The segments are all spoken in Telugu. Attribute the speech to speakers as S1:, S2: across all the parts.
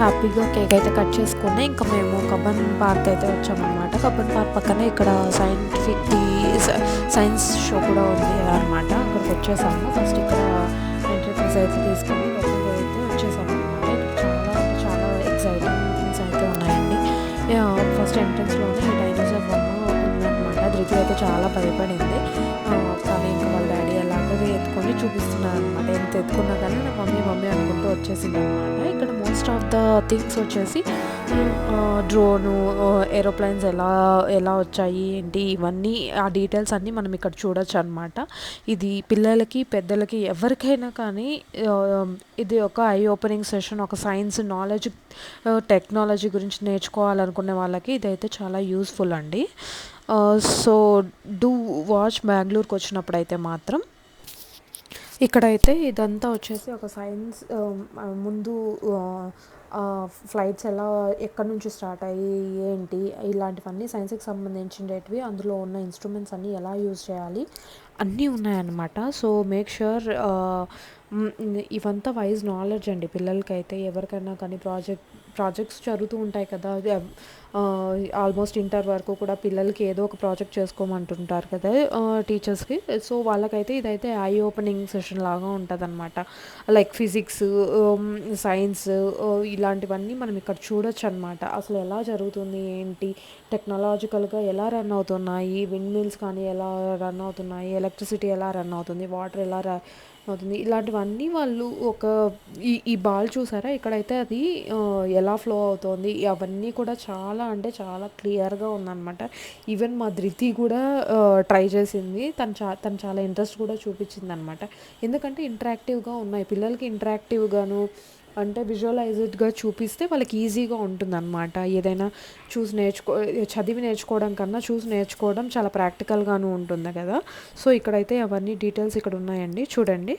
S1: హ్యాపీగా కేక్ అయితే కట్ చేసుకుని ఇంకా మేము కబ్బన్ పార్క్ అయితే వచ్చామన్నమాట. కబ్బన్ పార్క్ పక్కనే ఇక్కడ సైంటిఫిక్ సైన్స్ షో కూడా ఉంది అనమాట అక్కడికి వచ్చేసాము. ఫస్ట్ ఇక్కడ ఎంట్రీ ఫీజ్ అయితే తీసుకొని లోపలికి అయితే వచ్చేసాము అనమాట ఇక్కడ చాలా చాలా ఎక్సైటింగ్ థింగ్స్ అయితే ఉన్నాయండి. ఫస్ట్ ఎంట్రన్స్లోనే డైనోసార్ బొమ్మ ఉందన్నమాట ధృతి అయితే చాలా భయపడింది ఎత్తుకొని చూపిస్తున్నారు అనమాట ఎంత ఎత్తుకున్నా కానీ నా మమ్మీ మమ్మీ అనుకుంటూ వచ్చేసింది అనమాట ఇక్కడ మోస్ట్ ఆఫ్ ద థింగ్స్ వచ్చేసి డ్రోను ఏరోప్లేన్స్ ఎలా ఎలా వచ్చాయి ఏంటి ఇవన్నీ ఆ డీటెయిల్స్ అన్నీ మనం ఇక్కడ చూడొచ్చు అనమాట ఇది పిల్లలకి పెద్దలకి ఎవరికైనా కానీ ఇది ఒక ఐ ఓపెనింగ్ సెషన్ ఒక సైన్స్ నాలెడ్జ్ టెక్నాలజీ గురించి నేర్చుకోవాలనుకునే వాళ్ళకి ఇదైతే చాలా యూస్ఫుల్ అండి. సో డూ వాచ్ బెంగళూరుకి వచ్చినప్పుడు అయితే మాత్రం ఇక్కడైతే ఇదంతా వచ్చేసి ఒక సైన్స్ ముందు ఫ్లైట్స్ ఎలా ఎక్కడి నుంచి స్టార్ట్ అయ్యి ఏంటి ఇలాంటివన్నీ సైన్స్కి సంబంధించినవి అందులో ఉన్న ఇన్స్ట్రుమెంట్స్ అన్నీ ఎలా యూజ్ చేయాలి అన్నీ ఉన్నాయన్నమాట. సో మేక్ ష్యూర్ ఇవంతా వైజ్ నాలెడ్జ్ అండి పిల్లలకైతే. ఎవరికైనా కానీ ప్రాజెక్ట్ ప్రాజెక్ట్స్ జరుగుతూ ఉంటాయి కదా ఆల్మోస్ట్ ఇంటర్ వరకు కూడా పిల్లలకి ఏదో ఒక ప్రాజెక్ట్ చేసుకోమంటుంటారు కదా టీచర్స్కి. సో వాళ్ళకైతే ఇదైతే ఐ ఓపెనింగ్ సెషన్ లాగా ఉంటుంది లైక్ ఫిజిక్స్ సైన్స్ ఇలాంటివన్నీ మనం ఇక్కడ చూడొచ్చు అనమాట అసలు ఎలా జరుగుతుంది ఏంటి టెక్నాలజికల్గా ఎలా రన్ అవుతున్నాయి విండ్ మిల్స్ కానీ ఎలా రన్ అవుతున్నాయి ఎలక్ట్రిసిటీ ఎలా రన్ అవుతుంది వాటర్ ఎలా అవుతుంది ఇలాంటివన్నీ వాళ్ళు ఒక ఈ ఈ బాల్ చూసారా? ఇక్కడైతే అది ఎలా ఫ్లో అవుతోంది? అవన్నీ కూడా చాలా అంటే చాలా క్లియర్గా ఉందన్నమాట. ఈవెన్ మా ధృతి కూడా ట్రై చేసింది. తను చా తను చాలా ఇంట్రెస్ట్ కూడా చూపించింది అనమాట ఎందుకంటే ఇంటరాక్టివ్గా ఉన్నాయి. పిల్లలకి ఇంటరాక్టివ్గాను అంటే విజువలైజ్డ్గా చూపిస్తే వాళ్ళకి ఈజీగా ఉంటుందన్నమాట. ఏదైనా చూసి నేర్చుకో చదివి నేర్చుకోవడం కన్నా చూసి నేర్చుకోవడం చాలా ప్రాక్టికల్గాను ఉంటుంది కదా. సో ఇక్కడైతే అవన్నీ డీటెయిల్స్ ఇక్కడ ఉన్నాయండి చూడండి.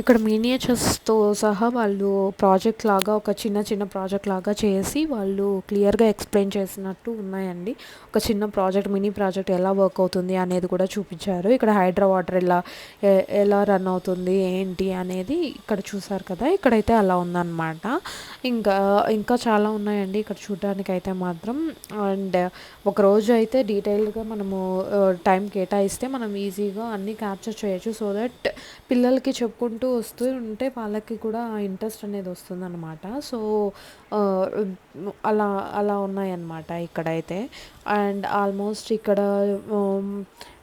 S1: ఇక్కడ మినియేచర్స్తో సహా వాళ్ళు ప్రాజెక్ట్ లాగా ఒక చిన్న చిన్న ప్రాజెక్ట్ లాగా చేసి వాళ్ళు క్లియర్గా ఎక్స్ప్లెయిన్ చేసినట్టు ఉన్నాయండి. ఒక చిన్న ప్రాజెక్ట్ మినీ ప్రాజెక్ట్ ఎలా వర్క్ అవుతుంది అనేది కూడా చూపించారు. ఇక్కడ హైడ్రా వాటర్ ఎలా ఎలా రన్ అవుతుంది ఏంటి అనేది ఇక్కడ చూసారు కదా. ఇక్కడైతే అలా ఉందన్నమాట. ఇంకా ఇంకా చాలా ఉన్నాయండి ఇక్కడ చూడడానికి అయితే మాత్రం. అండ్ ఒక రోజు అయితే డీటెయిల్గా మనము టైం కేటాయిస్తే మనం ఈజీగా అన్నీ క్యాప్చర్ చేయొచ్చు. సో దట్ పిల్లలకి చెప్పుకుంటూ వస్తూ ఉంటే వాళ్ళకి కూడా ఇంట్రెస్ట్ అనేది వస్తుందన్నమాట. సో అలా అలా ఉన్నాయన్నమాట ఇక్కడైతే. అండ్ ఆల్మోస్ట్ ఇక్కడ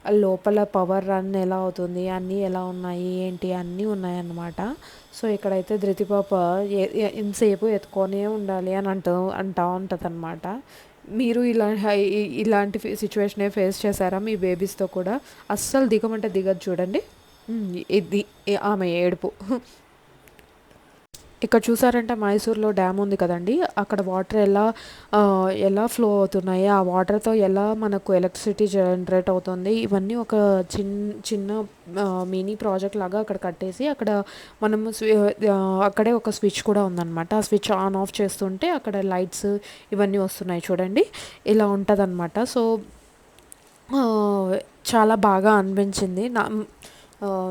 S1: లోపల పవర్ రన్ ఎలా అవుతుంది అన్నీ ఎలా ఉన్నాయి ఏంటి అన్నీ ఉన్నాయన్నమాట. సో ఇక్కడైతే ధృతిపాప ఏ- ఎంతసేపు ఎత్తుకొనే ఉండాలి అని అంటూ అంటా ఉంటుంది అనమాట మీరు ఇలా ఇలాంటి సిచ్యువేషనే ఫేస్ చేశారా మీ బేబీస్తో కూడా? అస్సలు దిగమంటే దిగదు చూడండి. ఇది ఆమె ఏడుపు. ఇక్కడ చూసారంటే మైసూర్లో డ్యామ్ ఉంది కదండి. అక్కడ వాటర్ ఎలా ఎలా ఫ్లో అవుతున్నాయి ఆ వాటర్తో ఎలా మనకు ఎలక్ట్రిసిటీ జనరేట్ అవుతుంది ఇవన్నీ ఒక చిన్న చిన్న మినీ ప్రాజెక్ట్ లాగా అక్కడ కట్టేసి అక్కడ మనము స్వి- అక్కడే ఒక స్విచ్ కూడా ఉందన్నమాట. ఆ స్విచ్ ఆన్ ఆఫ్ చేస్తుంటే అక్కడ లైట్స్ ఇవన్నీ వస్తున్నాయి చూడండి. ఇలా ఉంటుందన్నమాట. సో చాలా బాగా అనిపించింది. నా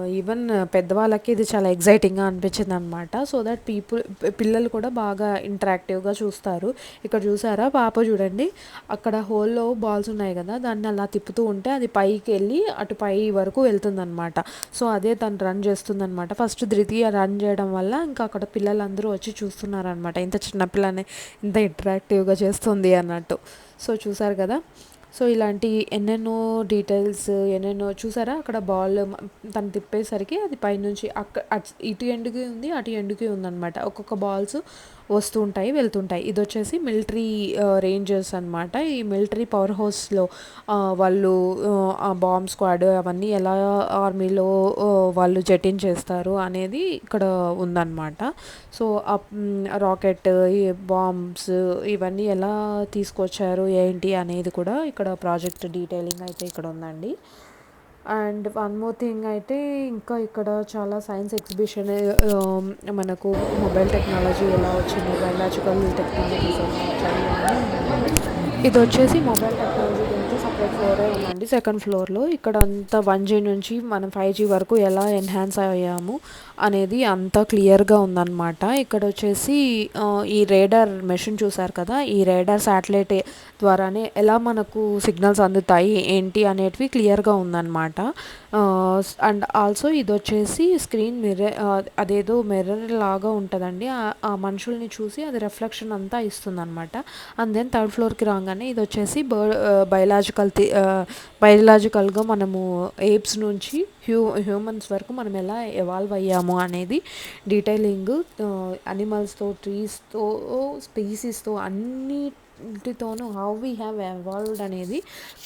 S1: ఈవెన్ పెద్దవాళ్ళకి ఇది చాలా ఎగ్జైటింగ్గా అనిపించింది అనమాట సో దట్ పీపుల్ పిల్లలు కూడా బాగా ఇంటరాక్టివ్గా చూస్తారు. ఇక్కడ చూసారా? పాప చూడండి. అక్కడ హోల్లో బాల్స్ ఉన్నాయి కదా? దాన్ని అలా తిప్పుతూ ఉంటే అది పైకి వెళ్ళి అటు పై వరకు వెళ్తుందనమాట సో అదే తను రన్ చేస్తుందనమాట ఫస్ట్ ధృతియ రన్ చేయడం వల్ల ఇంకా అక్కడ పిల్లలందరూ వచ్చి చూస్తున్నారనమాట ఇంత చిన్నపిల్లనే ఇంత ఇంటరాక్టివ్గా చేస్తుంది అన్నట్టు. సో చూసారు కదా? సో ఇలాంటి ఎన్నెన్నో డీటెయిల్స్ ఎన్నెన్నో చూసారా? అక్కడ బాల్ తను తిప్పేసరికి అది పైనుంచి అక్క ఇటు ఎండుకి ఉంది అటు ఎండుకి ఉందన్నమాట. ఒక్కొక్క బాల్స్ వస్తూ ఉంటాయి వెళ్తుంటాయి. ఇది వచ్చేసి మిలిటరీ రేంజర్స్ అనమాట ఈ మిలిటరీ పవర్ హౌస్లో వాళ్ళు ఆ బాంబ్ స్క్వాడ్ అవన్నీ ఎలా ఆర్మీలో వాళ్ళు జటిన్ చేస్తారు అనేది ఇక్కడ ఉందన్నమాట. సో రాకెట్ ఈ బాంబ్స్ ఇవన్నీ ఎలా తీసుకొచ్చారు ఏంటి అనేది కూడా ఇక్కడ ప్రాజెక్ట్ డీటెయిలింగ్ అయితే ఇక్కడ ఉందండి. అండ్ వన్ మోర్ థింగ్ అయితే ఇంకా ఇక్కడ చాలా సైన్స్ ఎగ్జిబిషన్ మనకు మొబైల్ టెక్నాలజీ ఎలా వచ్చింది బయలాజికల్ టెక్నాలజీస్ ఇది వచ్చేసి మొబైల్ టెక్నాలజీ గురించి సపరేట్ ఫ్లోరే ఉందండి. సెకండ్ ఫ్లోర్లో ఇక్కడ అంతా వన్ జీ నుంచి మనం ఫైవ్ జీ వరకు ఎలా ఎన్హాన్స్ అయ్యాము అనేది అంతా క్లియర్గా ఉందన్నమాట. ఇక్కడ వచ్చేసి ఈ రేడర్ మెషిన్ చూసారు కదా ఈ రేడర్ శాటిలైట్ ద్వారానే ఎలా మనకు సిగ్నల్స్ అందుతాయి ఏంటి అనేటివి క్లియర్గా ఉందన్నమాట. అండ్ ఆల్సో ఇది వచ్చేసి స్క్రీన్ మిర్రర్ అదేదో మిర్రర్ లాగా ఉంటుందండి. ఆ- మనుషుల్ని చూసి అది రిఫ్లెక్షన్ అంతా ఇస్తుందన్నమాట. అండ్ దెన్ థర్డ్ ఫ్లోర్కి రాగానే ఇది వచ్చేసి బర్డ్ బయలాజికల్ బయలాజికల్గా మనము ఏప్స్ నుంచి హ్యూ హ్యూమన్స్ వరకు మనం ఎలా ఎవాల్వ్ అయ్యాము అనేది డీటెయిలింగ్ అనిమల్స్తో ట్రీస్తో స్పీసీస్తో అన్నిటితోనూ హౌ వీ హ్యావ్ ఎవాల్వ్డ్ అనేది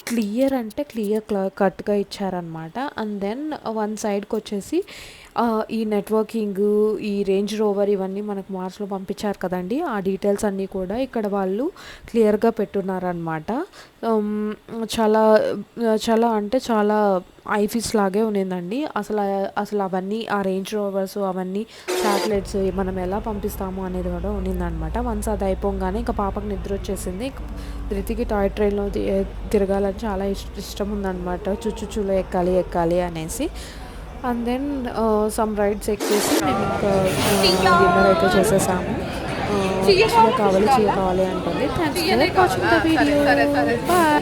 S1: క్లియర్ అంటే క్లియర్ కట్గా ఇచ్చారనమాట అండ్ దెన్ వన్ సైడ్కి వచ్చేసి ఈ నెట్వర్కింగ్ ఈ రేంజ్ రోవర్ ఇవన్నీ మనకు మార్స్లో పంపించారు కదండి. ఆ డీటెయిల్స్ అన్నీ కూడా ఇక్కడ వాళ్ళు క్లియర్గా పెట్టున్నారనమాట um, చాలా చాలా అంటే చాలా ఐఫీస్ లాగే ఉన్నిందండి. అసలు అసలు అవన్నీ ఆ రేంజ్ రోవర్స్ అవన్నీ శాటిలైట్స్ మనం ఎలా పంపిస్తాము అనేది కూడా ఉన్నిందనమాట. వన్స్ అది అయిపోగానే ఇంకా పాపకు నిద్ర వచ్చేసింది. ధృతికి టాయ్ ట్రైన్లో తిరగాలని చాలా ఇష్ట ఇష్టం ఉందన్నమాట చుచ్చుచులో ఎక్కాలి ఎక్కాలి అనేసి. అండ్ దెన్ సమ్ రైడ్స్ ఎక్కేసి మేము ఇంకా డిన్నర్ అయితే చేసేసాము. కావాలి చీయ కావాలి అంటుంది. Thanks for watching the video. Bye.